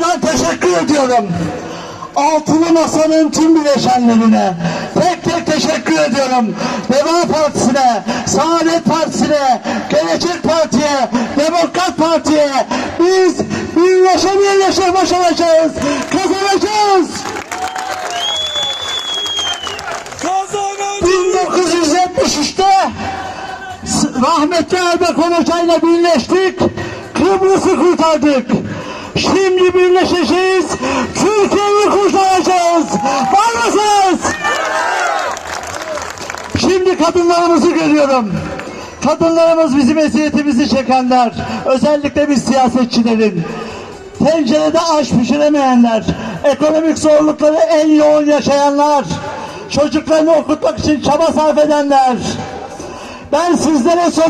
ediyorum. Altılı Masa'nın tüm bileşenlerine tek tek teşekkür ediyorum. Deva Partisi'ne, Saadet Partisi'ne, Gelecek Parti'ye, Demokrat Parti'ye biz birleşe birleşe başaracağız, kazanacağız. 1973'te S- rahmetli Erbakan Hoca ile birleştik. Kıbrıs'ı kurtardık. Şimdi birleşeceğiz. Türkiye'yi kurtaracağız. Var mısınız? Şimdi kadınlarımızı görüyorum. Kadınlarımız bizim eziyetimizi çekenler. Özellikle biz siyasetçilerin. Tencerede aş pişiremeyenler. Ekonomik zorlukları en yoğun yaşayanlar. Çocuklarını okutmak için çaba sarf edenler. Ben sizlere soruyorum.